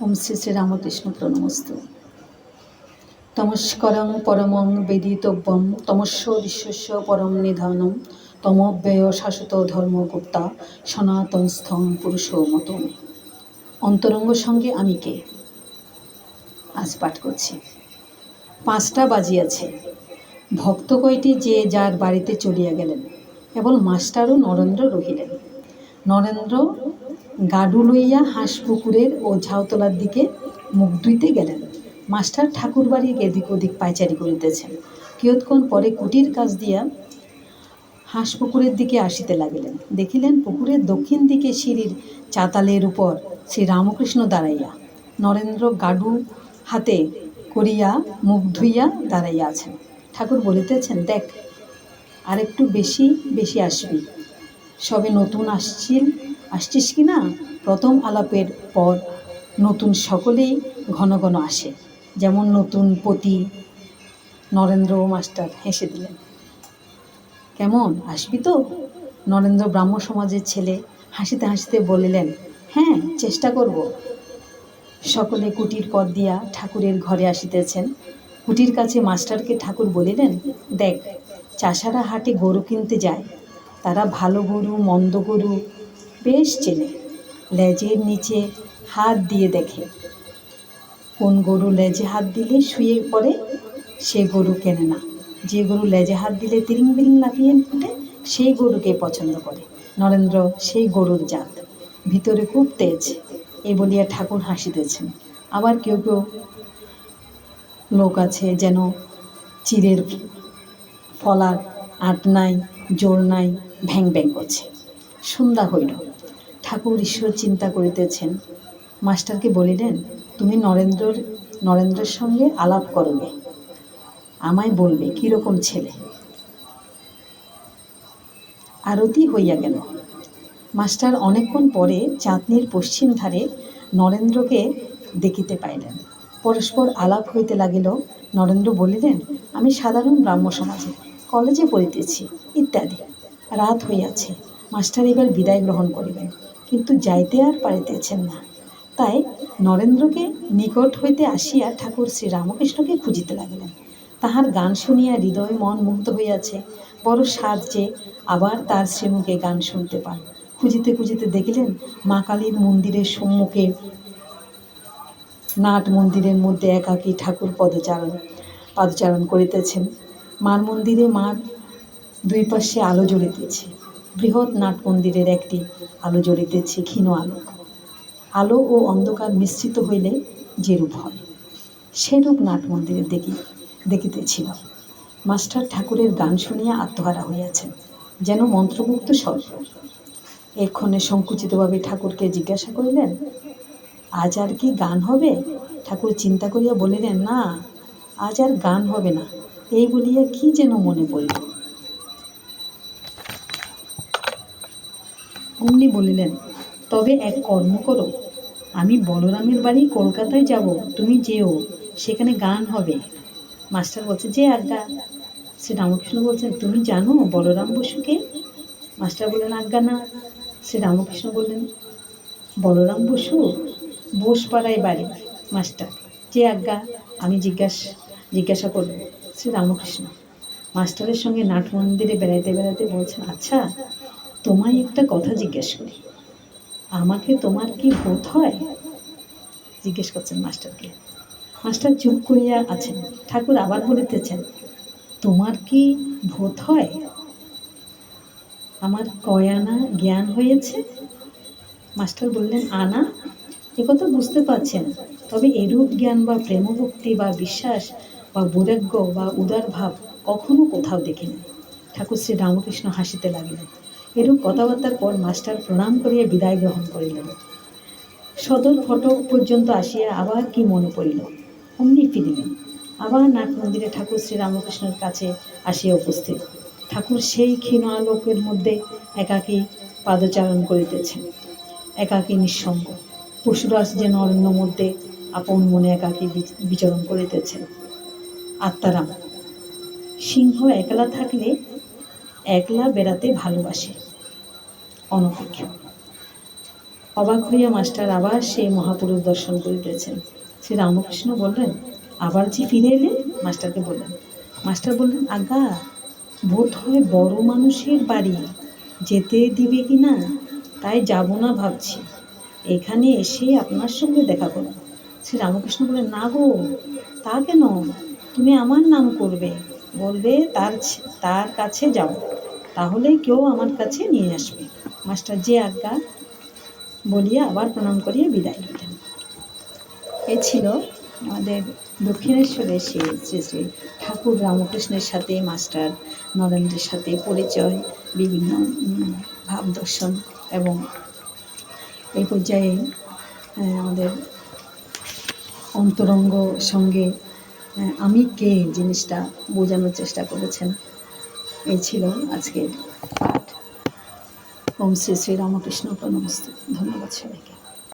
ওম শ্রী শ্রী রামকৃষ্ণ প্রণমস্তু। তমস্করং পরমং বেদিতব্যম তমস্য বিশ্বস্য পরম নিধানম, তমব্যয় শাশ্বত ধর্মগুপ্তা, সনাতনস্থং পুরুষ মত অন্তরঙ্গ সঙ্গে আমি কে? আজ পাঠ করছি। পাঁচটা বাজিয়াছে। ভক্ত কয়টি যে যার বাড়িতে চলিয়া গেলেন? কেবল মাস্টারও নরেন্দ্র রহিলেন। নরেন্দ্র গাডু লইয়া হাঁস পুকুরের ও ঝাউতলার দিকে মুখ ধুইতে গেলেন। মাস্টার ঠাকুর বাড়ির এদিক ওদিক পায়চারি করিতেছেন। কিয়ৎক্ষণ পরে কুটির কাজ দিয়া হাঁস পুকুরের দিকে আসিতে লাগিলেন। দেখিলেন পুকুরের দক্ষিণ দিকে সিঁড়ির চাতালের উপর শ্রী রামকৃষ্ণ দাঁড়াইয়া, নরেন্দ্র গাডু হাতে করিয়া মুখ ধুইয়া দাঁড়াইয়া আছেন। ঠাকুর বলিতেছেন, দেখ, আরেকটু বেশি বেশি আসবি। সবে নতুন আসছিল আসছিস কি না? প্রথম আলাপের পর নতুন সকলেই ঘন ঘন আসে। যেমন নতুন পতি নরেন্দ্র মাস্টার হেসে দিলেন। কেমন? আসবি তো? নরেন্দ্র ব্রাহ্ম সমাজের ছেলে হাসিতে হাসিতে বলিলেন হ্যাঁ চেষ্টা করব। সকলে কুটির পথ দিয়া ঠাকুরের ঘরে আসিতেছেন। কুটির কাছে মাস্টারকে ঠাকুর বলিলেন, দেখ, চাষারা হাটে গরু কিনতে যায়। তারা ভালো গরু, মন্দ গরু বেশ চেনে। লেজের নিচে হাত দিয়ে দেখে। কোন গরু লেজে হাত দিলে শুয়ে পড়ে, সে গরু কেনে না। যে গরু লেজে হাত দিলে তিরিং বিরিং লাফিয়ে ফুটে সেই গরুকে পছন্দ করে। নরেন্দ্র সেই গরুর জাত। ভিতরে খুব তেজ, এ বলিয়া ঠাকুর হাসিতেছেন। আবার কেউ কেউ লোক আছে যেন চিরের ফলার আট নাই, জোর নাই ভ্যাং ভ্যাং করছে। সন্ধ্যা হইল। ঠাকুর ঈশ্বর চিন্তা করিতেছেন, মাস্টারকে বলিলেন, তুমি নরেন্দ্রর, নরেন্দ্রের সঙ্গে আলাপ করবে আমায় বলবে, কীরকম ছেলে? আরতি হইয়া গেল। মাস্টার অনেকক্ষণ পরে চাঁদনির পশ্চিম ধারে নরেন্দ্রকে দেখিতে পাইলেন। পরস্পর আলাপ হইতে লাগিল। নরেন্দ্র বলিলেন, আমি সাধারণ ব্রাহ্ম সমাজে কলেজে পড়িতেছি, ইত্যাদি। রাত হইয়াছে। মাস্টার এবার বিদায় গ্রহণ করিবেন, কিন্তু যাইতে আর পারিতেছেন না। তাই নরেন্দ্রকে নিকট হইতে আসিয়া ঠাকুর শ্রী রামকৃষ্ণকে খুঁজিতে লাগিলেন। তাহার গান শুনিয়া হৃদয় মন মুগ্ধ হইয়াছে। বড় সাজ যে আবার তার শ্রীমুখে গান শুনতে পান। খুঁজিতে খুঁজিতে দেখিলেন, মা কালীর মন্দিরের সম্মুখে, নাট মন্দিরের মধ্যে একাকী ঠাকুর পদচারণ পদচারণ করিতেছেন। মার মন্দিরে মার দুই পাশে আলো জ্বলিতেছে। বৃহৎ নাট মন্দিরের একটি আলো জ্বলিতেছে ক্ষীণ আলো। আলো ও অন্ধকার মিশ্রিত হইলে যেরূপ হয় সেরূপ নাট মন্দিরে দেখি, দেখিতেছিল। মাস্টার ঠাকুরের গান শুনিয়া আত্মহারা হইয়াছেন, যেন মন্ত্রমুগ্ধ স্বল্প এক্ষণে সংকুচিতভাবে ঠাকুরকে জিজ্ঞাসা করিলেন, আজ আর কি গান হবে? ঠাকুর চিন্তা করিয়া বলিলেন, না, আজ আর গান হবে না। এই বলিয়া কি যেন মনে পড়িল। অমনি বলিলেন, তবে এক কর্ম করো। আমি বলরামের বাড়ি কলকাতায় যাব, তুমি যেও, সেখানে গান হবে। মাস্টার বলছে, যে আজ্ঞা। শ্রী রামকৃষ্ণ বলছেন, তুমি জানো বলরাম বসুকে? মাস্টার বললেন, আজ্ঞা না। শ্রী রামকৃষ্ণ বললেন, বলরাম বসু, বোসপাড়ায় বাড়ি। মাস্টার, যে আজ্ঞা, আমি জিজ্ঞাসা জিজ্ঞাসা করব। শ্রী রামকৃষ্ণ, মাস্টারের সঙ্গে নাট মন্দিরে বেড়াইতে বেড়াতে বলছেন আচ্ছা তোমায় একটা কথা জিজ্ঞেস করি। আমাকে তোমার কি বোধ হয়? জিজ্ঞেস করছেন মাস্টারকে। মাস্টার চুপ করিয়া আছেন। ঠাকুর আবার বলিতেছেন, তোমার কি বোধ হয়? আমার কয়ানা জ্ঞান হয়েছে? মাস্টার বললেন, আনা? একথা বুঝতে পারছেন। তবে এরূপ জ্ঞান বা প্রেমভক্তি বা বিশ্বাস বা বৈরাগ্য বা উদার ভাব কখনো কোথাও দেখিনি। ঠাকুর শ্রী রামকৃষ্ণ হাসিতে লাগিলেন। এরূপ কথাবার্তার পর মাস্টার প্রণাম করিয়া বিদায় গ্রহণ করিলেন। সদর ফটক পর্যন্ত আসিয়া আবার কি মনে পড়িল? অমনি ফিরিলেন। আবার নাট মন্দিরে ঠাকুর শ্রীরামকৃষ্ণের কাছে আসিয়া উপস্থিত। ঠাকুর সেই ক্ষীণ আলোকের মধ্যে একাকী পাদচারণ করিতেছেন। একাকী নিঃসঙ্গ। পশুরাজ যেন অরণ্য মধ্যে আপন মনে একাকী বিচরণ করিতেছেন। আত্মারাম। সিংহ একলা থাকলে একলা বেড়াতে ভালোবাসে। অনপেক্ষ অবাক হইয়া মাস্টার আবার সেই মহাপুরুষ দর্শন করিতেছেন। শ্রী রামকৃষ্ণ বললেন, আবার যে ফিরে এলে মাস্টারকে বললেন, মাস্টার বললেন আজ্ঞা বোধ হয় বড় মানুষের বাড়ি। যেতে দিবে কি না, তাই যাব না ভাবছি। এখানে এসে আপনার সঙ্গে দেখা করব। শ্রী রামকৃষ্ণ বললেন, না গো, তা কেন? তুমি আমার নাম করবে। বলবে, তার তার কাছে যাও। তাহলে কেউ আমার কাছে নিয়ে আসবে। মাস্টার যে আজ্ঞা বলিয়া আবার প্রণাম করিয়া বিদায় নিলেন। এ ছিল আমাদের দক্ষিণেশ্বরের শ্রী শ্রী শ্রী ঠাকুর রামকৃষ্ণের সাথে, মাস্টার নরেন্দ্রের সাথে পরিচয়, বিভিন্ন ভাব দর্শন এবং এই পর্যায়ে আমাদের অন্তরঙ্গ সঙ্গে আমি কে জিনিসটা বোঝানোর চেষ্টা করেছেন এই ছিল আজকের পাঠ। ওম শ্রী শ্রী রামকৃষ্ণ প্রণমস্ত। ধন্যবাদ সবাইকে।